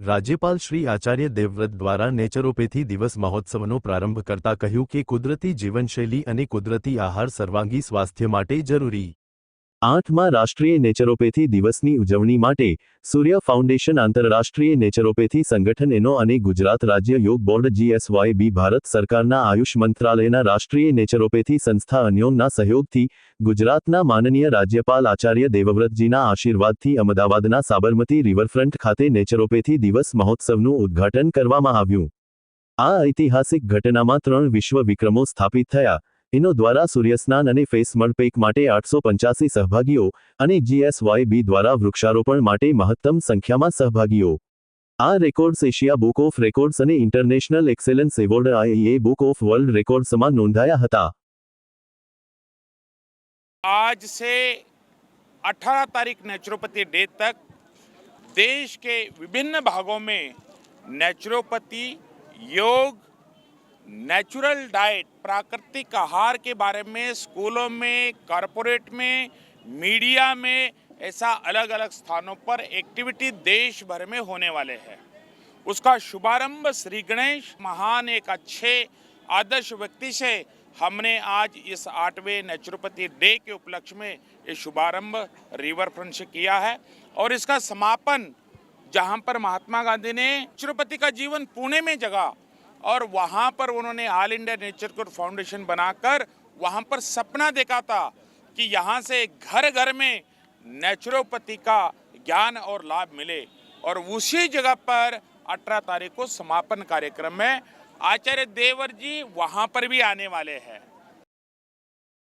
રાજ્યપાલ શ્રી આચાર્ય દેવવ્રત દ્વારા નેચરોપેથી દિવસ મહોત્સવનો પ્રારંભ કરતા કહ્યું કે કુદરતી જીવનશૈલી અને કુદરતી આહાર સર્વાંગી સ્વાસ્થ્ય માટે જરૂરી. આઠમા રાષ્ટ્રીય નેચરોપેથી દિવસની ઉજવણી માટે સૂર્ય ફાઉન્ડેશન આંતરરાષ્ટ્રીય નેચરોપેથી સંગઠન એનો અને ગુજરાત રાજ્ય યોગ બોર્ડ જીએસવાય બી ભારત સરકારના આયુષ મંત્રાલયના રાષ્ટ્રીય નેચરોપેથી સંસ્થા અન્યોના સહયોગથી ગુજરાતના માનનીય રાજ્યપાલ આચાર્ય દેવવ્રતજીના આશીર્વાદથી અમદાવાદના સાબરમતી રિવરફ્રન્ટ ખાતે નેચરોપેથી દિવસ મહોત્સવનું ઉદ્ઘાટન કરવામાં આવ્યું. આ ઐતિહાસિક ઘટનામાં ત્રણ વિશ્વ વિક્રમો સ્થાપિત થયા. એનો દ્વારા સૂર્યસ્નાન અને ફેસ મડપેક માટે આઠસો પંચ્યાસી સહભાગીઓ અને જીએસવાય બી દ્વારા વૃક્ષારોપણ માટે મહત્તમ સંખ્યામાં સહભાગીઓ આ records Asia book of records અને ઇન્ટરનેશનલ એક્સેલન્સ એવોર્ડ આઈએ બુક ઓફ વર્લ્ડ રેકોર્ડ્સમાં નોંધાયા હતા आज से 18 तारीख नेचुरोपैथी डे तक देश के विभिन्न भागों में नेचुरोपैथी योग नेचुरल डाइट, प्राकृतिक आहार के बारे में, स्कूलों में, कॉरपोरेट में, मीडिया में, ऐसा अलग अलग स्थानों पर एक्टिविटी देश भर में होने वाले हैं। उसका शुभारंभ श्री गणेश महान एक अच्छे, आदर्श व्यक्ति से हमने आज इस आठवें नेचुरोपैथी डे के उपलक्ष्य में ये शुभारंभ रिवर फ्रंट से किया है और इसका समापन जहाँ पर महात्मा गांधी ने नेचुरोपैथी का जीवन पुणे में जगा और वहाँ पर उन्होंने all India nature core foundation बनाकर वहाँ पर सपना देखा था कि यहाँ से घर घर में नेचुरोपैथी का ज्ञान और लाभ मिले। और उसी जगह पर 18 तारीख को समापन कार्यक्रम में आचार्य देवर जी वहाँ पर भी आने वाले हैं।